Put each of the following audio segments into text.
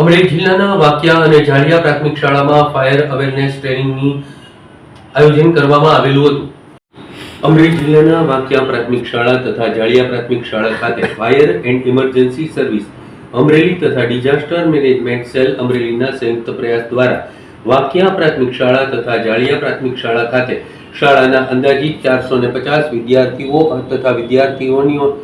અમરેલી જિલ્લાના વાકિયા અને ઝાડિયા પ્રાથમિક શાળામાં ફાયર અવેરનેસ ટ્રેનિંગની આયોજન કરવામાં આવેલું હતું. અમરેલી જિલ્લાના વાકિયા પ્રાથમિક શાળા તથા જાળિયા પ્રાથમિક શાળા ખાતે fire and emergency service, Amreli તથા ડિઝાસ્ટર મેનેજમેન્ટ સેલ અમરેલીના સંયુક્ત પ્રયાસ દ્વારા વાકિયા પ્રાથમિક શાળા તથા જાળિયા પ્રાથમિક શાળા ખાતે શાળાના અંદાજિત ચારસો ને પચાસ વિદ્યાર્થીઓ તથા વિદ્યાર્થીઓની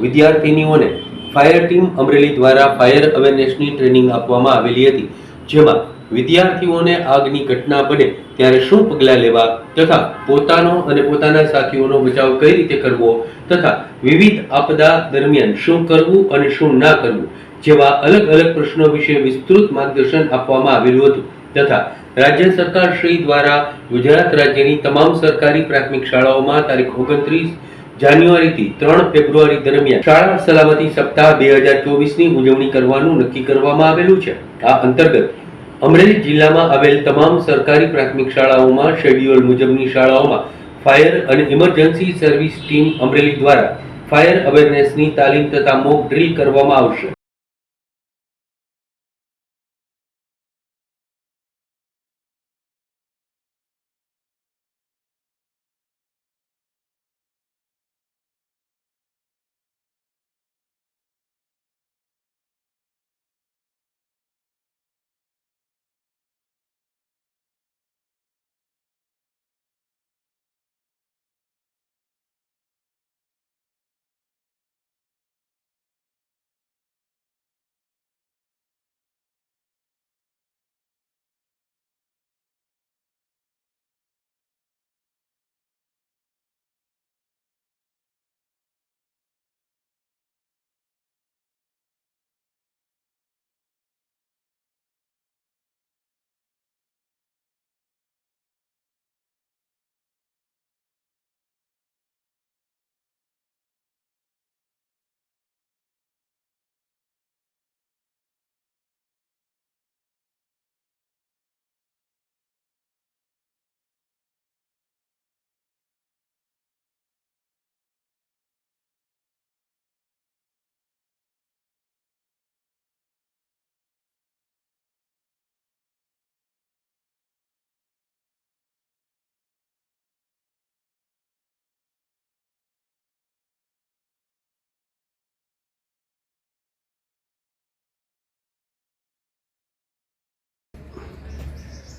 વિદ્યાર્થીનીઓને ફાયર ટીમ અમરેલી દ્વારા ફાયર અવેરનેસની ટ્રેનિંગ આપવામાં આવેલી હતી, જેમાં વિદ્યાર્થીઓને આગની ઘટના બને ત્યારે શું પગલાં લેવા તથા પોતાનો અને પોતાના સાથીઓનો બચાવ કઈ રીતે કરવો તથા વિવિધ આપદા દરમિયાન શું કરવું અને શું ના કરવું, જેવા અલગ અલગ પ્રશ્નો વિશે વિસ્તૃત માર્ગદર્શન આપવામાં આવેલું હતું તથા રાજ્ય સરકાર શ્રી દ્વારા ગુજરાત રાજ્યની તમામ સરકારી પ્રાથમિક શાળાઓમાં તારીખ ઓગણત્રીસ જાન્યુઆરીથી ત્રણ ફેબ્રુઆરી દરમિયાન શાળા સલામતી સપ્તાહ બે હજાર ચોવીસની ઉજવણી કરવાનું નક્કી કરવામાં આવેલું છે. આ અંતર્ગત અમરેલી જિલ્લામાં આવેલ તમામ સરકારી પ્રાથમિક શાળાઓમાં શેડ્યુલ મુજબની શાળાઓમાં ફાયર અને ઇમરજન્સી સર્વિસ ટીમ અમરેલી દ્વારા ફાયર અવેરનેસની તાલીમ તથા મોક ડ્રીલ કરવામાં આવશે.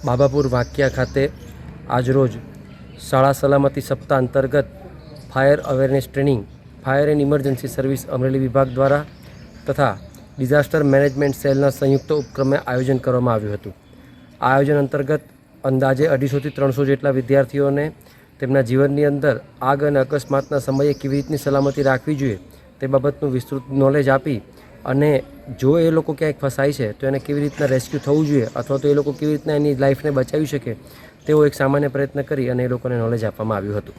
બાબાપુર વાંકિયા ખાતે આજરોજ શાળા સલામતી સપ્તાહ અંતર્ગત fire awareness training, fire and emergency service Amreli વિભાગ દ્વારા તથા ડિઝાસ્ટર મેનેજમેન્ટ સેલના સંયુક્ત ઉપક્રમે આયોજન કરવામાં આવ્યું હતું. આ આયોજન અંતર્ગત અંદાજે અઢીસોથી ત્રણસો જેટલા વિદ્યાર્થીઓને તેમના જીવનની અંદર આગ અને અકસ્માતના સમયે કેવી રીતની સલામતી રાખવી જોઈએ તે બાબતનું વિસ્તૃત નોલેજ આપી અને જો એ લોકો ક્યાંક ફસાય છે, તો એને કેવી રીતના રેસ્ક્યુ થવું જોઈએ અથવા તો એ લોકો કેવી રીતના એની લાઈફને બચાવી શકે, તેવો એક સામાન્ય પ્રયત્ન કરી અને એ લોકોને નોલેજ આપવામાં આવ્યું હતું.